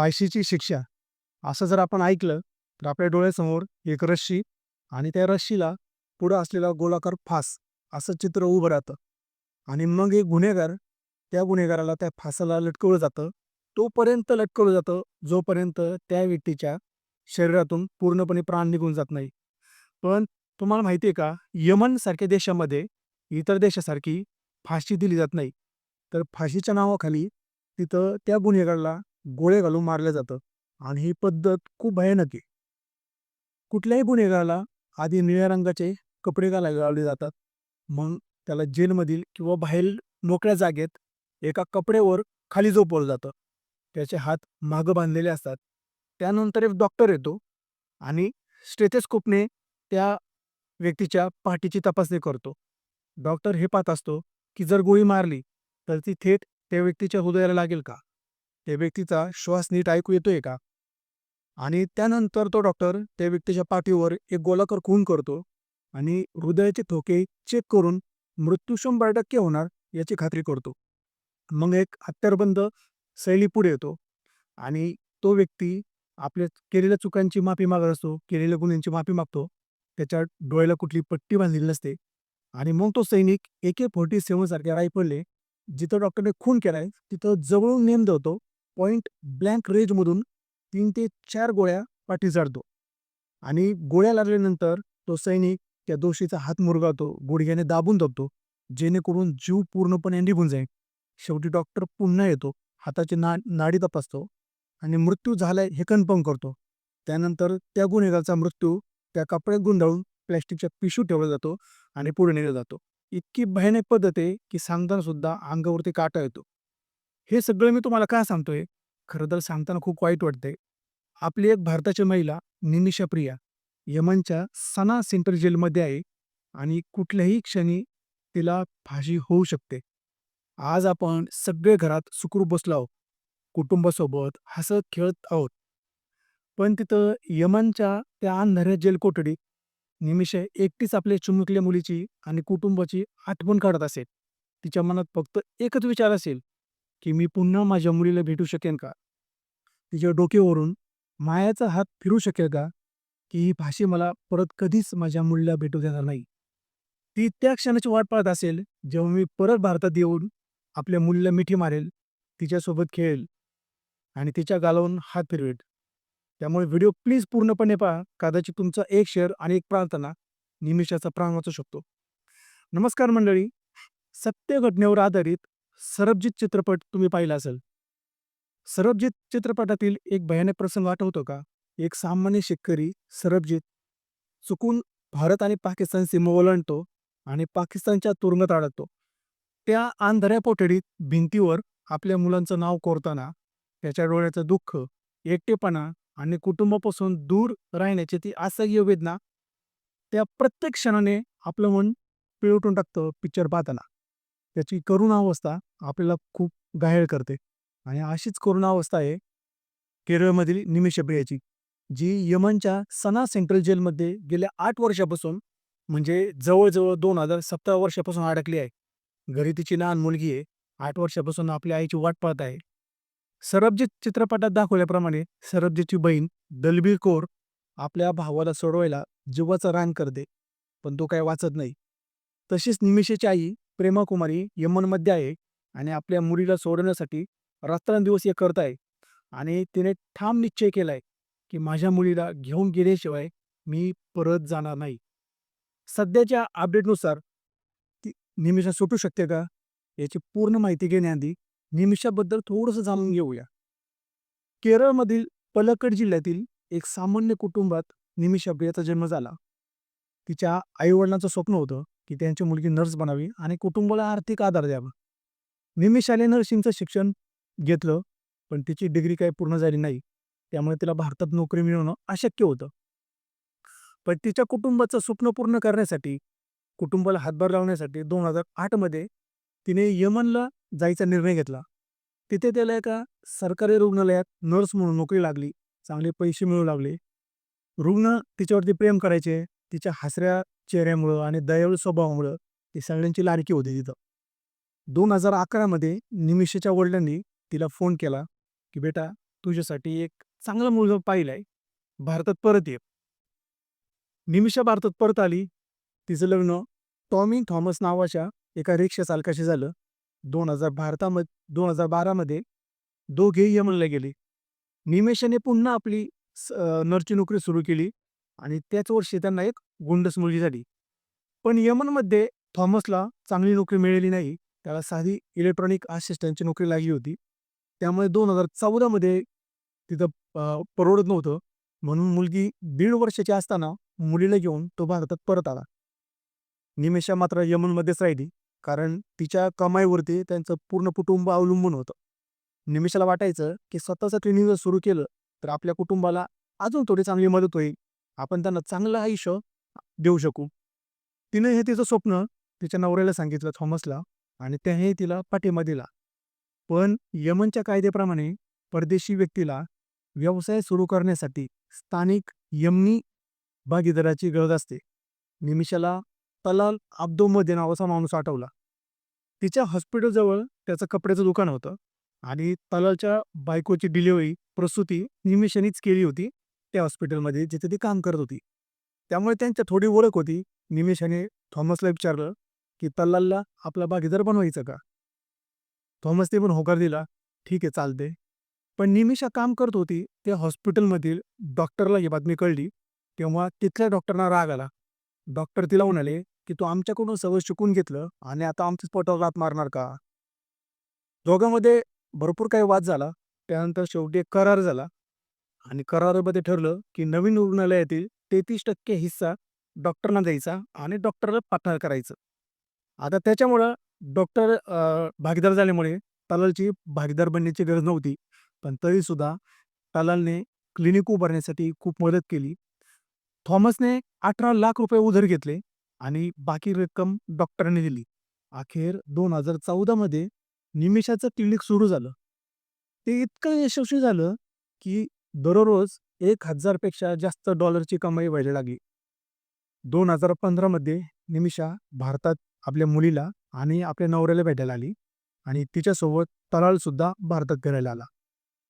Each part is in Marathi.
फाशीची शिक्षा. असं जर आपण ऐकलं तर आपल्या डोळ्यासमोर एक रश्शी आणि त्या रश्शीला पुढं असलेला गोलाकार फास असं चित्र उभं राहतं. आणि मग एक गुन्हेगार त्या गुन्हेगाराला त्या फासाला लटकवलं जातं. तोपर्यंत लटकवलं जातं जोपर्यंत त्या व्यक्तीच्या शरीरातून पूर्णपणे प्राण निघून जात नाही. पण तुम्हाला माहिती आहे का यमन सारख्या देशामध्ये इतर देशासारखी फाशी दिली जात नाही. तर फाशीच्या नावाखाली तिथं त्या गुन्हेगाराला गोळे घालून मारलं जातं आणि ही पद्धत खूप भयानक आहे. कुठल्याही गुन्हेगाराला आधी निळ्या रंगाचे कपडे घालायला लावले जातात मग त्याला जेलमधील किंवा बाहेर मोकळ्या जागेत एका कपड्यावर खाली झोपवलं जातं. त्याचे हात मागं बांधलेले असतात. त्यानंतर एक डॉक्टर येतो आणि स्टेथेस्कोपने त्या व्यक्तीच्या पाठीची तपासणी करतो. डॉक्टर हे पाहत असतो की जर गोळी मारली तर ती थेट त्या व्यक्तीच्या हृदयाला लागेल का? त्या व्यक्तीचा श्वास नीट ऐकू येतोय का? आणि त्यानंतर तो डॉक्टर त्या व्यक्तीच्या पाठीवर एक गोलाकार खून करतो आणि हृदयाचे ठोके चेक करून मृत्यू शंभर टक्के होणार याची खात्री करतो. मग एक हत्यारबंद शैली पुढे येतो आणि तो व्यक्ती आपल्या केलेल्या चुकांची माफी मागत असतो केलेल्या गुन्ह्यांची माफी मागतो त्याच्या डोळ्याला कुठली पट्टी बांधलेली नसते आणि मग तो सैनिक ए के फोर्टी सेवन सारख्या रायफलने जिथं डॉक्टरने खून केलाय तिथं जवळून नेम धरतो पॉइंट ब्लँक रेंजमधून तीन ते चार गोळ्या पाठी जाडतो. आणि गोळ्या लागल्यानंतर तो सैनिक त्या दोषीचा हात मुरगावतो गुडघ्याने दाबून धरतो जेणेकरून जीव पूर्णपणे निघून जाईल. शेवटी डॉक्टर पुन्हा येतो हाताची ना नाडी तपासतो आणि मृत्यू झालाय हे कन्फर्म करतो. त्यानंतर त्या गुन्हेगारचा मृत्यू त्या कपड्यात गुंडाळून प्लॅस्टिकच्या पिशू ठेवला जातो आणि पुढे नेला जातो. इतकी भयानक पद्धत आहे की सांगताना सुद्धा अंगावरती काटा येतो. हे सगळं मी तुम्हाला का सांगतोय? खरं तर सांगताना खूप वाईट वाटतंय. आपली एक भारताची महिला निमिषा प्रिया यमनच्या सना सेंट्रल जेलमध्ये आहे आणि कुठल्याही क्षणी तिला फाशी होऊ शकते. आज आपण सगळे घरात सुखरूप बसलो आहोत. कुटुंबासोबत हसत खेळत आहोत. पण तिथं यमनच्या त्या अंधाऱ्या जेल कोठडीत निमिषा एकटीच आपल्या चुमुकल्या मुलीची आणि कुटुंबाची आठवण काढत असेल. तिच्या मनात फक्त एकच विचार असेल की मी पुन्हा माझ्या मुलीला भेटू शकेन का? तिच्या डोक्यावरून मायाचा हात फिरू शकेल का? की ही फाशी मला परत कधीच माझ्या मुलीला भेटू देणार नाही. ती त्या क्षणाची वाट पाहत असेल जेव्हा मी परत भारतात येऊन आपल्या मुलीला मिठी मारेल तिच्यासोबत खेळेल आणि तिच्या गालावून हात फिरवेल. त्यामुळे व्हिडिओ प्लीज पूर्णपणे पहा. कदाचित तुमचा एक शेअर आणि एक प्रार्थना निमिषाचा प्राण वाचू शकतो. नमस्कार मंडळी. सत्य घटनेवर आधारित सरबजीत चित्रपट तुम्ही पाहिला असेल. सरबजीत चित्रपटातील एक भयानक प्रसंग आठवतो का? एक सामान्य शेतकरी सरबजीत चुकून भारत आणि पाकिस्तान सीमा ओलांडतो आणि पाकिस्तानच्या तुरुंगात अडकतो. त्या आंधऱ्या पोटडीत भिंतीवर आपल्या मुलांचं नाव कोरताना त्याच्या डोळ्याचं दुःख एकटेपणा आणि कुटुंबापासून दूर राहण्याची ती असह्य वेदना त्या प्रत्येक क्षणाने आपलं मन पिळवटून टाकतं पिक्चर पाहताना. त्याची करुण अवस्था आपल्याला खूप घायल करते. आणि अशीच करुणावस्था आहे केरळमधील निमिषप्रियाची जी यमनच्या सना सेंट्रल जेलमध्ये गेल्या आठ वर्षापासून म्हणजे जवळजवळ दोन हजार सतरा वर्षापासून अडकली आहे. घरी तिची लहान मुलगी आहे आठ वर्षापासून आपल्या आईची वाट पाहत आहे. सरबजीत चित्रपटात दाखवल्याप्रमाणे सरबजीतची बहीण दलबीर कौर आपल्या भावाला सोडवायला जीवाचं रान करते पण तो काय वाचत नाही. तशीच निमिषेची आई प्रेमाकुमारी यमनमध्ये आहे आणि आपल्या मुलीला सोडवण्यासाठी रात्रंदिवस हे करत आहे. आणि तिने ठाम निश्चय केलाय की माझ्या मुलीला घेऊन गेल्याशिवाय मी परत जाणार नाही. सध्याच्या अपडेटनुसार ती निमिषा सुटू शकते का? याची पूर्ण माहिती घेण्याआधी निमिषाबद्दल थोडंसं जाणून घेऊया. केरळमधील पलक्कड जिल्ह्यातील एक सामान्य कुटुंबात निमिषा प्रियाचा जन्म झाला. तिच्या आईवडिलांचं स्वप्न होतं की त्यांची मुलगी नर्स बनावी आणि कुटुंबाला आर्थिक आधार द्यावा. निमिषाने नर्सिंगचं शिक्षण घेतलं पण तिची डिग्री काही पूर्ण झाली नाही. त्यामुळे तिला भारतात नोकरी मिळवणं अशक्य होतं. पण तिच्या कुटुंबाचं स्वप्न पूर्ण करण्यासाठी कुटुंबाला हातभार लावण्यासाठी दोन हजार आठमध्ये तिने यमनला जायचा निर्णय घेतला. तिथे त्याला एका सरकारी रुग्णालयात नर्स म्हणून नोकरी लागली चांगले पैसे मिळू लागले. रुग्ण तिच्यावरती प्रेम करायचे तिच्या हसऱ्या चेहऱ्यामुळं आणि दयाळू स्वभावामुळं ती सगळ्यांची लाडकी होती तिथं. दोन हजार अकरामध्ये निमिषेच्या वडिलांनी तिला फोन केला की बेटा तुझ्यासाठी एक चांगलं मुलगा पाहिलंय. भारतात परत ये. निमिषा भारतात परत आली. तिचं लग्न टॉमी थॉमस नावाच्या एका रिक्षा चालकाशी झालं. दोन हजार भारतामध्ये दोन हजार बारामध्ये दोघेही यमनला गेले. निमेषाने पुन्हा आपली नरची नोकरी सुरू केली. आणि त्याच वर्षी त्यांना एक गुंडस मुलगी झाली. पण यमनमध्ये थॉमसला चांगली नोकरी मिळाली नाही. त्याला साधी इलेक्ट्रॉनिक असिस्टंटची नोकरी लागली होती. त्यामुळे दोन हजार चौदामध्ये तिथं परवडत नव्हतं. म्हणून मुलगी दीड वर्षाची असताना मुलीला घेऊन तो भारतात परत आला. निमेषा मात्र यमनमध्येच राहिली. कारण तिच्या कमाईवरती त्यांचं पूर्ण कुटुंब अवलंबून होतं. निमेषाला वाटायचं की स्वतःचं ट्रेनिंग जर सुरू केलं तर आपल्या कुटुंबाला अजून थोडी चांगली मदत होईल. आपण त्यांना चांगलं आयुष्य देऊ शकू. तिने हे तिचं स्वप्न तिच्या नवऱ्याला सांगितलं थॉमसला आणि त्याने तिला पाठिंबा दिला. पण यमनच्या कायद्याप्रमाणे परदेशी व्यक्तीला व्यवसाय सुरू करण्यासाठी स्थानिक यमनी भागीदाराची गरज असते. निमिषाला तलाल अब्दोमध्ये नावाचा माणूस आठवला. तिच्या हॉस्पिटलजवळ त्याचं कपड्याचं दुकान होतं आणि तलालच्या बायकोची डिलिव्हरी प्रसूती निमिषानीच केली होती. त्या हॉस्पिटलमध्ये जिथे ती काम करत होती. त्यामुळे त्यांच्या थोडी ओळख होती. निमिषाने थॉमसला विचारलं की तल्लालला आपला भागीदार बनवायचं का? थॉमसने पण होकार दिला ठीक आहे चालते पण निमिषा काम करत होती त्या हॉस्पिटलमधील डॉक्टरला ही बातमी कळली. तेव्हा तिथल्या डॉक्टरना राग आला. डॉक्टर तिला म्हणाले की तू आमच्याकडून सगळं शिकून घेतलं आणि आता आमच्या पोटावर रात मारणार का? दोघांमध्ये भरपूर काही वाद झाला. त्यानंतर शेवटी एक करार झाला. आणि करारामध्ये ठरलं की नवीन रुग्णालयातील तेहतीस टक्के हिस्सा डॉक्टरना द्यायचा आणि डॉक्टरला पार्टनर करायचं. आता त्याच्यामुळं डॉक्टर भागीदार झाल्यामुळे तलालची भागीदार बनण्याची गरज नव्हती. पण तरीसुद्धा तलालने क्लिनिक उभारण्यासाठी खूप मदत केली. थॉमसने अठरा लाख रुपये उधार घेतले आणि बाकी रक्कम डॉक्टरांनी दिली. अखेर दोन हजार चौदामध्ये निमिषाचं क्लिनिक सुरू झालं. ते इतकं यशस्वी झालं की दररोज एक हजारपेक्षा जास्त डॉलरची कमाई व्हायला लागली. दोन हजार पंधरामध्ये निमिषा भारतात आपल्या मुलीला आणि आपल्या नवऱ्याला भेटायला आली आणि तिच्यासोबत तलालसुद्धा भारतात फिरायला आला.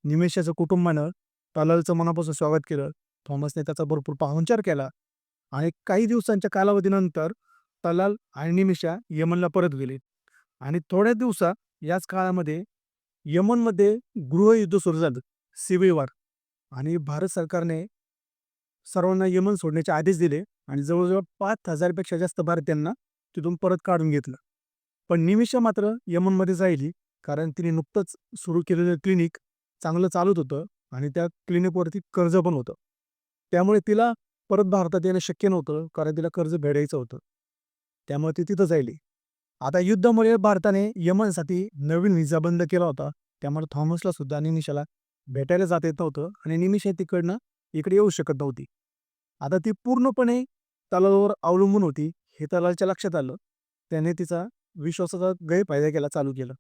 निमिषाचं कुटुंबानं तलालचं मनापासून स्वागत केलं. थॉमसने त्याचा भरपूर पाहुणचार केला आणि काही दिवसांच्या कालावधीनंतर तलाल आणि निमिषा यमनला परत गेले. आणि थोड्या दिवसात याच काळामध्ये यमनमध्ये गृहयुद्ध सुरू झालं. सिव्हिल वॉर आणि भारत सरकारने सर्वांना यमन सोडण्याचे आदेश दिले आणि जवळजवळ पाच हजारपेक्षा जास्त भारतीयांना तिथून परत काढून घेतलं. पण निमिषा मात्र यमनमध्येच राहिली कारण तिने नुकतंच सुरू केलेलं क्लिनिक चांगलं चालत होतं आणि त्या क्लिनिकवरती कर्ज पण होतं. त्यामुळे तिला परत भारतात येणं शक्य नव्हतं कारण तिला कर्ज भेडायचं होतं. त्यामुळे ती तिथं राहिली. आता युद्धामुळे भारताने यमनसाठी नवीन व्हिसा बंद केला होता. त्यामुळे थॉमसला सुद्धा निमिषाला भेटायला जात येत नव्हतं आणि निमिषा तिकडनं इकडे येऊ शकत नव्हती. आता ती पूर्णपणे तलावावर अवलंबून होती हे तलालच्या लक्षात आलं. त्याने तिचा विश्वासाचा गैरफायदा केला चालू केलं.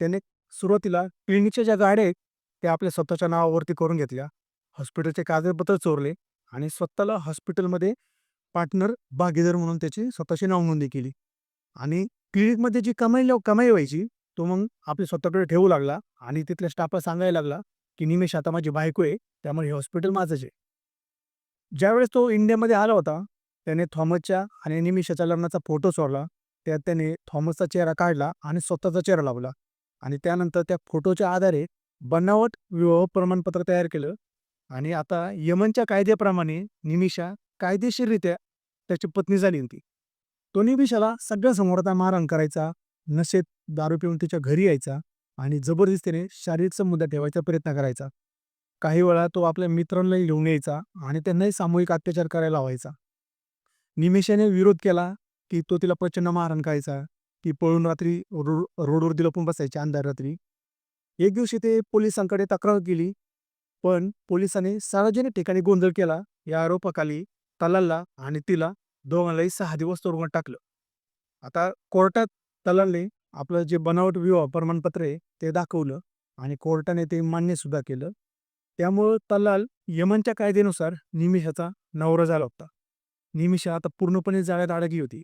त्याने सुरुवातीला क्लिनिकच्या ज्या गाड्या आहेत त्या आपल्या स्वतःच्या नावावरती करून घेतल्या. हॉस्पिटलचे कागदपत्र चोरले आणि स्वतःला हॉस्पिटलमध्ये पार्टनर भागीदार म्हणून त्याची स्वतःची नाव नोंदणी केली. आणि क्लिनिकमध्ये जी कमाई कमाई व्हायची तो मग आपली स्वतःकडे ठेवू लागला आणि तिथल्या स्टाफला सांगायला लागला की निमेश आता माझी बायको आहे त्यामुळे हे हॉस्पिटल माझंच आहे. ज्यावेळेस तो इंडियामध्ये आला होता त्याने थॉमसच्या आणि निमिषाच्या लग्नाचा फोटो सोडला त्यात त्याने थॉमसचा चेहरा काढला आणि स्वतःचा चेहरा लावला. आणि त्यानंतर त्या फोटोच्या आधारे बनावट विवाह प्रमाणपत्र तयार केलं. आणि आता यमनच्या कायद्याप्रमाणे निमिषा कायदेशीररित्या त्याची पत्नी झाली होती. तो निमिषाला सगळ्या समोरता मारहाण करायचा नशेत दारू पिऊन तिच्या घरी यायचा आणि जबरदस्तीने शारीरिक मुद्दा ठेवायचा प्रयत्न करायचा. काही वेळा तो आपल्या मित्रांनाही घेऊन यायचा आणि त्यांनाही सामूहिक अत्याचार करायला लावायचा. निमिषाने विरोध केला की तो तिला प्रचंड मारण करायचा ती पळून रात्री रोड रोडवर लपून पण बसायची अंधार रात्री. एक दिवशी ते पोलिसांकडे तक्रार केली पण पोलिसांनी सार्वजनिक ठिकाणी गोंधळ केला. या आरोपाखाली तलालला आणि तिला दोघांनाही सहा दिवस तुरुंगात टाकलं. आता कोर्टात तलालने आपलं जे बनावट विवाह प्रमाणपत्र आहे ते दाखवलं आणि कोर्टाने ते मान्य सुद्धा केलं. त्यामुळं तलाल यमनच्या कायद्यानुसार निमिषाचा नवरा झाला होता. निमिषा आता पूर्णपणे जाळ्यात अडकली होती.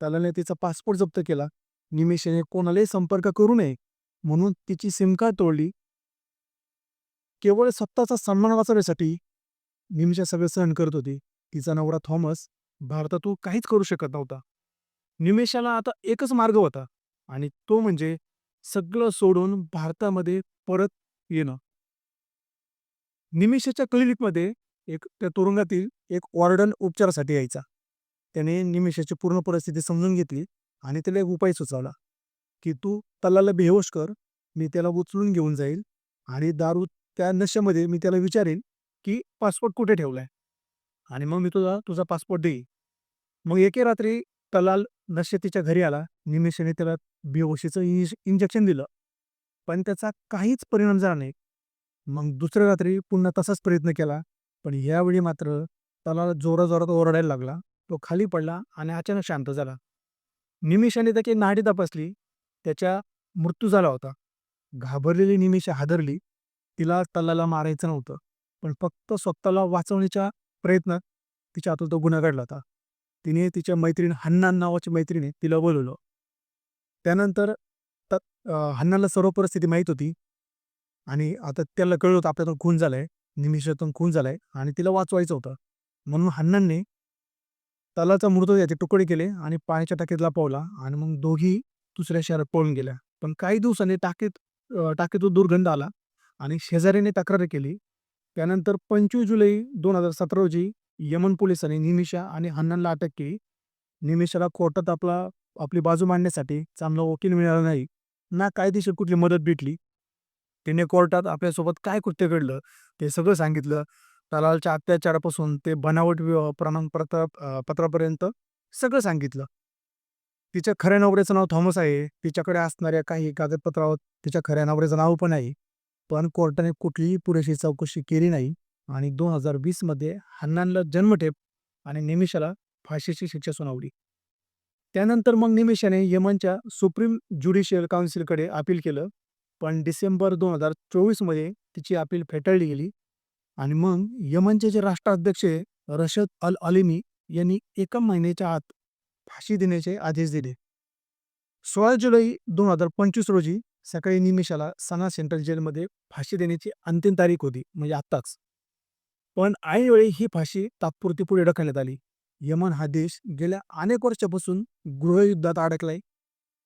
तलालने तिचा पासपोर्ट जप्त केला. निमिषाने कोणालाही संपर्क करू नये म्हणून तिची सिमकार्ड तोडली. केवळ स्वतःचा सन्मान वाचवण्यासाठी निमिषा सगळं सहन करत होती. तिचा नवरा थॉमस भारतातून काहीच करू शकत नव्हता. निमिषाला आता एकच मार्ग होता. आणि तो म्हणजे सगळं सोडून भारतामध्ये परत येणं. निमिषाच्या क्लिनिकमध्ये एक त्या तुरुंगातील एक वॉर्डन उपचारासाठी यायचा. त्याने निमिषाची पूर्ण परिस्थिती समजून घेतली आणि त्याला एक उपाय सुचवला की तू तलाला बेहोश कर मी त्याला उचलून घेऊन जाईल आणि दारू त्या नशेमध्ये मी त्याला विचारेन की पासपोर्ट कुठे ठेवलाय? आणि मग मी तुझा तुझा पासपोर्ट देईल मग एके रात्री तलाल नशेतीच्या घरी आला. निमिषाने त्याला बेहोशीचं इंज इंजेक्शन दिलं. पण त्याचा काहीच परिणाम झाला नाही. मग दुसऱ्या रात्री पुन्हा तसाच प्रयत्न केला. पण यावेळी मात्र तलाल जोराजोरात ओरडायला लागला. तो खाली पडला आणि अचानक शांत झाला. निमिषाने त्याची नाडी तपासली. त्याच्या मृत्यू झाला होता. घाबरलेली निमिषा हादरली. तिला तलाला मारायचं नव्हतं. पण फक्त स्वतःला वाचवण्याच्या प्रयत्नात तिच्या हातून तो गुन्हा घडला होता. तिने तिच्या मैत्रीण हन्नान नावाची मैत्रिणी तिला बोलवलं. त्यानंतर त हन्नाला सर्व परिस्थिती माहीत होती. आणि आता त्याला कळलं होतं आपल्यातून खून झालाय निमिषातून खून झालाय आणि तिला वाचवायचं होतं. म्हणून हन्नांनी तलाचा मृतदेहाचे तुकडे केले आणि पाण्याच्या टाकीत लपवला आणि मग दोघी दुसऱ्या शहरात पळून गेल्या. पण काही दिवसांनी टाकीत टाकीतून दुर्गंध आला आणि शेजाऱ्याने तक्रार केली. त्यानंतर पंचवीस जुलै दोन हजार सतरा रोजी यमन पोलिसांनी निमिषा आणि हन्नानला अटक केली. निमिषाला कोर्टात आपला आपली बाजू मांडण्यासाठी चांगला वकील मिळाला नाही. ना कायदेशीर कुठली मदत भेटली. तिने कोर्टात आपल्यासोबत काय कृत्य घडलं ते सगळं सांगितलं. तलालच्या अत्याचारापासून ते बनावट विवाह प्रमाणपत्र पत्रापर्यंत सगळं सांगितलं. तिच्या खऱ्या नवऱ्याचं नाव थॉमस आहे. तिच्याकडे असणाऱ्या काही कागदपत्रावर तिच्या खऱ्या नवऱ्याचं नाव पण आहे. पण कोर्टाने कुठलीही पुरेशी चौकशी केली नाही. आणि दोन हजार वीसमध्ये हन्नानला जन्मठेप आणि निमिषाला फाशीची शिक्षा सुनावली. त्यानंतर मग निमिषाने यमनच्या सुप्रीम ज्युडिशियल काउन्सिलकडे अपील केलं. पण डिसेंबर दोन हजार चोवीसमध्ये तिची अपील फेटाळली गेली आणि मग यमनचे जे राष्ट्राध्यक्ष रशद अल अलिमी यांनी एका महिन्याच्या आत फाशी देण्याचे आदेश दिले. सोळा जुलै दोन हजार पंचवीस रोजी सकाळी निमिषाला सना सेंट्रल जेलमध्ये फाशी देण्याची अंतिम तारीख होती म्हणजे आत्ताच. पण ऐनवेळी ही फाशी तात्पुरती पुढे ढकलण्यात आली. यमन हा देश गेल्या अनेक वर्षापासून गृहयुद्धात अडकलाय.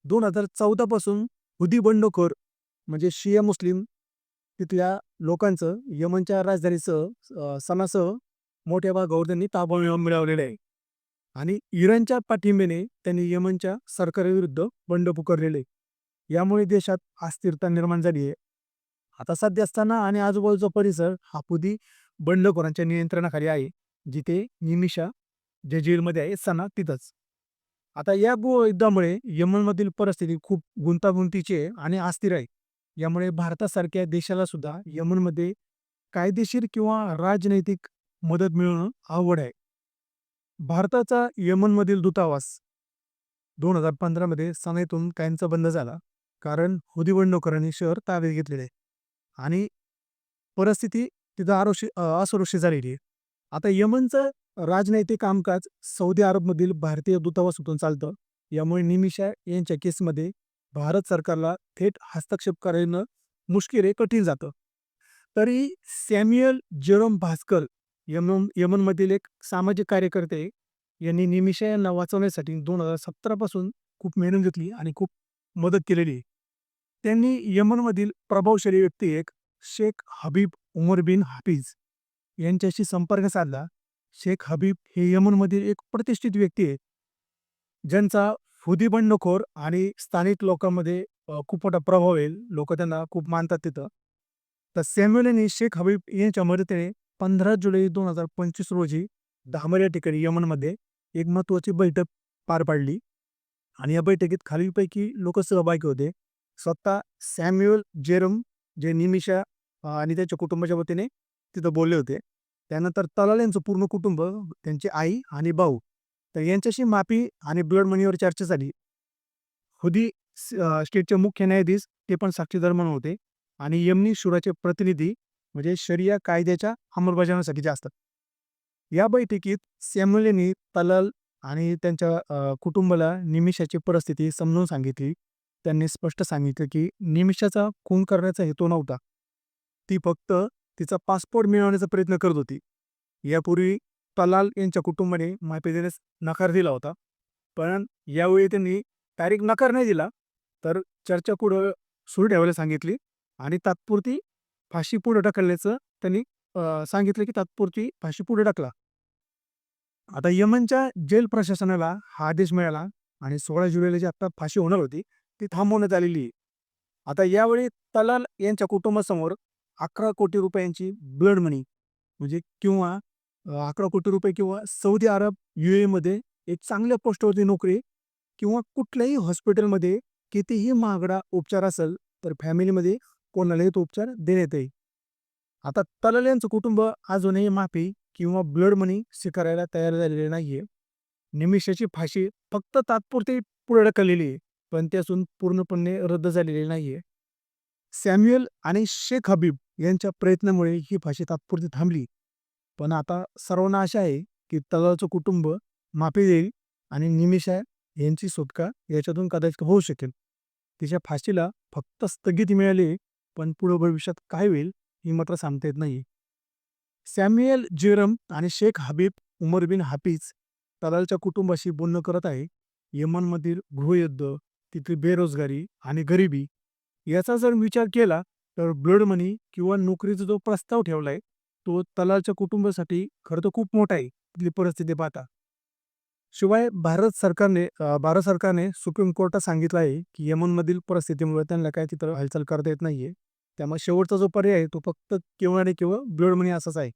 दोन हजार चौदा पासून हुदी बंडखोर म्हणजे शिया मुस्लिम तिथल्या लोकांचं यमनच्या राजधानीसह सणासह मोठ्या भागावर त्यांनी ताबा मिळवलेला आहे. आणि इराणच्या पाठिंब्याने त्यांनी यमनच्या सरकारविरुद्ध बंड पुकारलेले यामुळे देशात अस्थिरता निर्माण झाली आहे. आता सध्या असताना आणि आजूबाजूचा परिसर हा पुदी बंडखोरांच्या नियंत्रणाखाली आहे? जिथे निमिषा जे जेलमध्ये आहे सना तिथंच. आता या गो युद्धामुळे यमनमधील परिस्थिती खूप गुंतागुंतीची आहे आणि अस्थिर आहे. यामुळे भारतासारख्या देशाला सुद्धा यमनमध्ये कायदेशीर किंवा राजनैतिक मदत मिळवणं आवड आहे. भारताचा यमनमधील दूतावास दोन हजार पंधरामध्ये सनेतून कायमचा बंद झाला कारण हुदी बंडखोरांनी शहर ताब्यात घेतलेले आणि परिस्थिती तिथं आरोशी असुरक्षित झालेली आहे. आता यमनचं राजनैतिक कामकाज सौदी अरबमधील भारतीय दूतावासातून चालतं. यामुळे निमिषा यांच्या केसमध्ये भारत सरकारला थेट हस्तक्षेप करणं मुश्किल आहे कठीण जातं. तरी सॅम्युअल जेरोम भास्कर यमन यमनमधील एक सामाजिक कार्यकर्ते यांनी निमिषा यांना वाचवण्यासाठी दोन हजार सतरापासून खूप मेहनत घेतली आणि खूप मदत केलेली त्यांनी यमनमधील प्रभावशाली व्यक्ती एक शेख हबीब उमर बिन हाफिज यांच्याशी संपर्क साधला. शेख हबीब हे यमनमधील एक प्रतिष्ठित व्यक्ती आहे ज्यांचा फुदी बंडखोर आणि स्थानिक लोकांमध्ये खूप मोठा प्रभाव येईल लोक त्यांना खूप मानतात तिथं. तर सॅम्युअल यांनी शेख हबीब यांच्या मदतीने पंधरा जुलै दोन हजार पंचवीस रोजी धामर या ठिकाणी यमनमध्ये एक महत्त्वाची बैठक पार पाडली. आणि या बैठकीत खालीलपैकी लोक सहभागी होते. स्वतः सॅम्युअल जेरम जे निमिषा आणि त्याच्या कुटुंबाच्या वतीने तिथं बोलले होते. त्यानंतर तलाल यांचं पूर्ण कुटुंब त्यांची आई आणि भाऊ तर यांच्याशी माफी आणि ब्लड मनीवर चर्चा झाली. हुदी स्टेटचे मुख्य न्यायाधीश ते पण साक्षीदार म्हणून होते आणि यमनी शुराचे प्रतिनिधी म्हणजे शरिया कायद्याच्या अंमलबजावणीसाठी जे असतात. या बैठकीत सॅम्युल यांनी तलाल आणि त्यांच्या कुटुंबाला निमिषाची परिस्थिती समजून सांगितली. त्यांनी स्पष्ट सांगितलं की निमिषाचा खून करण्याचा हेतू नव्हता. ती फक्त तिचा पासपोर्ट मिळवण्याचा प्रयत्न करत होती. यापूर्वी तलाल यांच्या कुटुंबाने माफी देण्यास नकार दिला होता. पण यावेळी त्यांनी तारीख नकार नाही दिला तर चर्चा पुढं सुरू ठेवायला सांगितली आणि तात्पुरती फाशी पुढे ढकलण्याचं त्यांनी सांगितलं की तात्पुरती फाशी पुढे ढकला. आता यमनच्या जेल प्रशासनाला हा आदेश मिळाला आणि सोळा जुलैला जी आता फाशी होणार होती ती थांबवण्यात आलेली आहे. आता यावेळी तलाल यांच्या कुटुंबासमोर अकरा कोटी रुपयांची ब्लड मनी म्हणजे किंवा अकरा कोटी रुपये किंवा सौदी अरब यू एमध्ये एक चांगल्या पोस्टवरती नोकरी किंवा कुठल्याही हॉस्पिटलमध्ये कितीही महागडा उपचार असेल तर फॅमिलीमध्ये कोणालाही तो उपचार देण्यात येईल. आता तलाल यांचं कुटुंब अजूनही माफी किंवा ब्लड मनी स्वीकारायला तयार झालेले नाहीये. निमिषाची फाशी फक्त तात्पुरती पुढे ढकललेली आहे पण त्यासून पूर्णपणे रद्द झालेली नाहीये. सॅम्युएल आणि शेख हबीब यांच्या प्रयत्नामुळे ही फाशी तात्पुरती थांबली. पण आता सर्वांना आशा आहे की तलालचं कुटुंब माफी देईल आणि निमिषा यांची सुटका याच्यातून कदाचित होऊ शकेल. तिच्या फाशीला फक्त स्थगिती मिळाली पण पुढे भविष्यात काय होईल ही मात्र सांगता येत नाही सॅम्युएल जेरम आणि शेख हबीब उमर बिन हाफिज तलालच्या कुटुंबाशी बोलणं करत आहे. यमनमधील गृहयुद्ध तिथली बेरोजगारी आणि गरिबी याचा जर विचार केला तर ब्लड मनी किंवा नोकरीचा जो प्रस्ताव ठेवलाय तो तलालच्या कुटुंबासाठी खरं तर खूप मोठा आहे. तिथली परिस्थिती पाहता. शिवाय भारत सरकारने भारत सरकारने सुप्रीम कोर्टात सांगितलं आहे की यमनमधील परिस्थितीमुळे त्यांना काय तिथं हालचाल करता येत नाहीये. त्यामुळे शेवटचा जो पर्याय आहे तो फक्त केवळ आणि केवळ ब्लड मनी असाच आहे.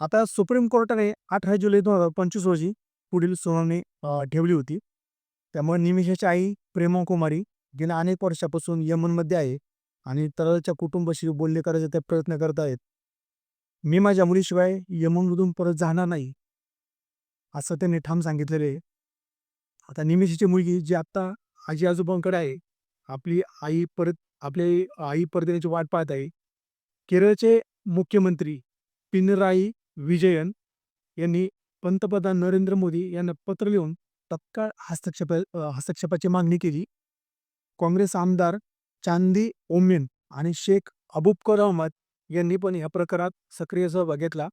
आता सुप्रीम कोर्टाने अठरा जुलै दोन हजार पंचवीस रोजी पुढील सुनावणी ठेवली होती. त्यामुळे निमिषाची आई प्रेमा कुमारी गेल्या अनेक वर्षापासून यमनमध्ये आहे आणि तलालच्या कुटुंबाशी बोलणे करायचे ते प्रयत्न करत आहेत. मी माझ्या मुलीशिवाय यमनमधून परत जाणार नाही असं त्यांनी ठाम सांगितलेलं आहे. आता निमिषीची मुलगी जी आत्ता आजी आजोबांकडे आहे आपली आई परत आपली आई परत येण्याची वाट पाहत आहे. केरळचे मुख्यमंत्री पिनराई विजयन यांनी पंतप्रधान नरेंद्र मोदी यांना पत्र लिहून तत्काळ हस्तक्षेप हस्तक्षेपाची मागणी केली. काँग्रेस आमदार चांदी ओमेन आणि शेख अबुबकर अहमद यांनी पण या प्रकारात सक्रिय सहभाग घेतला.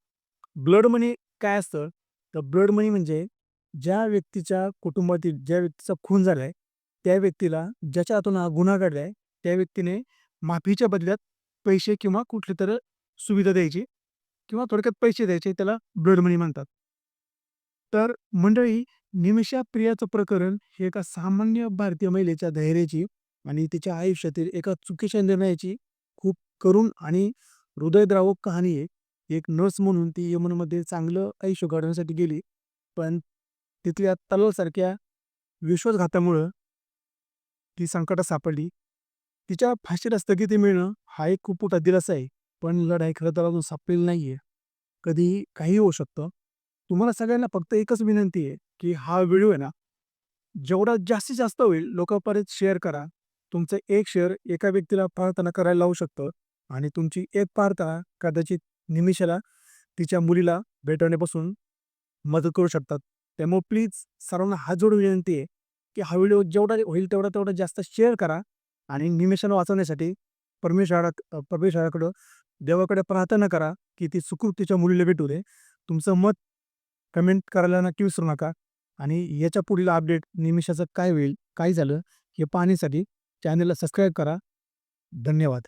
ब्लड मनी काय असतं? तर ब्लड मनी म्हणजे ज्या व्यक्तीच्या कुटुंबातील ज्या व्यक्तीचा खून झालाय त्या व्यक्तीला ज्याच्या हातून हा गुन्हा घडलाय त्या व्यक्तीने माफीच्या बदल्यात पैसे किंवा कुठली तर सुविधा द्यायची किंवा थोडक्यात पैसे द्यायचे त्याला ब्लड मनी म्हणतात. तर मंडळी निमिषा प्रियाचं प्रकरण हे एका सामान्य भारतीय महिलेच्या धैर्याची आणि तिच्या आयुष्यातील एका चुकीच्या निर्णयाची खूप करुण आणि हृदयद्रावक कहाणी आहे. एक नर्स म्हणून ती यमनमध्ये चांगलं आयुष्य घडवण्यासाठी गेली. पण तिथल्या तलालसारख्या विश्वासघातामुळं ती संकटात सापडली. तिच्या फाशीला स्थगिती मिळणं हा एक खूप मोठा दिलासा आहे. पण लढाई खरं तर अजून सापलेली नाहीये. कधीही काही होऊ शकतं. तुम्हाला सगळ्यांना फक्त एकच विनंती आहे की हा व्हिडिओ आहे ना जेवढा जास्तीत जास्त होईल लोकांपर्यंत शेअर करा. तुमचं एक शेअर एका व्यक्तीला प्रार्थना करायला लावू शकतं आणि तुमची एक प्रार्थना कदाचित निमिषाला तिच्या मुलीला भेटवण्यापासून मदत करू शकतात. त्यामुळे प्लीज सर्वांना हात जोडून विनंती आहे की हा व्हिडिओ जेवढा होईल तेवढा तेवढा जास्त शेअर करा आणि निमिषानं वाचवण्यासाठी परमेश्वरा परमेश्वराकडं देवाकडे प्रार्थना करा की ती सुखरूप तिच्या मुलीला भेटू दे. तुमचं मत कमेंट करायला नक्की विसरू नका. आणि याच्या पुढील अपडेट निमिषाचं काय होईल काय झालं हे पाहण्यासाठी चॅनलला सबस्क्राईब करा. धन्यवाद.